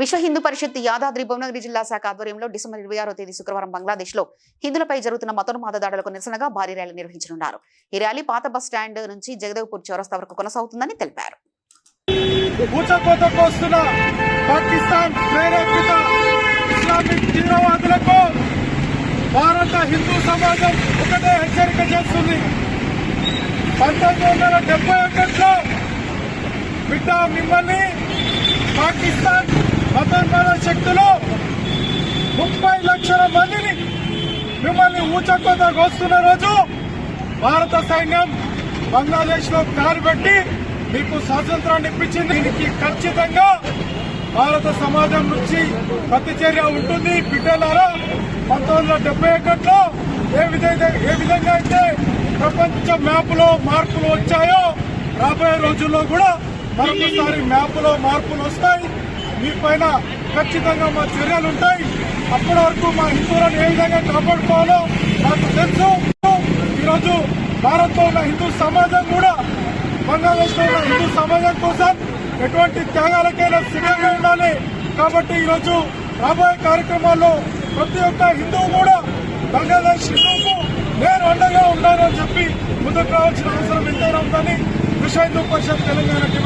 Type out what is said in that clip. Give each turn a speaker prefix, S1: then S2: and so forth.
S1: విశ్వ హిందూ పరిషత్ యాదాద్రి భువనగిరి జిల్లా శాఖ ఆధ్వర్యంలో డిసెంబర్ ఇరవై ఆరో తేదీ శుక్రవారం బంగ్లాదేశ్లో హిందులపై జరుగుతున్న మతోన్మాద దాడులకు నిరసనగా భారీ ర్యాలీ నిర్వహించనున్నారు. ఈ ర్యాలీ పాత బస్ స్టాండ్ నుంచి జగదేవ్పూర్ చౌరస్తా వరకు కొనసాగుతుందని తెలిపారు.
S2: పాకిస్తాన్ భారత హిందూ సమాజం ఒకటే హెచ్చరిక చేస్తుంది. పంతొమ్మిది వందల డెబ్బై ఒకటిలో బిడ్డ మిమ్మల్ని పాకిస్తాన్ ముప్పై లక్షల మందిని మిమ్మల్ని ఊచకోతకు వస్తున్న రోజు భారత సైన్యం బంగ్లాదేశ్లో కారు పెట్టి మీకు స్వాతంత్రాన్ని ఇప్పించింది. దీనికి ఖచ్చితంగా భారత సమాజం నుంచి ప్రతిచర్య ఉంటుంది. బిడ్డలారా పంతొమ్మిది వందల డెబ్బై ఒకటిలో ఏ విధంగా ఏ విధంగా అయితే ప్రపంచ మ్యాప్లో మార్పులు వచ్చాయో రాబోయే రోజుల్లో కూడా మరొకసారి మ్యాప్లో మార్పులు వస్తాయి. మీ పైన ఖచ్చితంగా మా చర్యలు ఉంటాయి అప్పటి వరకు మా హిందువులను ఏ విధంగా కాపాడుకోవాలో నాకు తెలుసు. ఈరోజు భారత్లో ఉన్న హిందూ సమాజం కూడా బంగ్లాదేశ్లో ఉన్న హిందూ సమాజం కోసం ఎటువంటి త్యాగాలకైనా సిద్ధంగా ఉండాలి. కాబట్టి ఈరోజు రాబోయే కార్యక్రమాల్లో ప్రతి ఒక్క హిందువు కూడా బంగ్లాదేశ్ హిందువుకు నేను అండగా ఉన్నానని చెప్పి ముందుకు రావాల్సిన అవసరం ఎంతైనా ఉందని విశ్వ హిందూ పరిషత్ తెలంగాణ డిమాండ్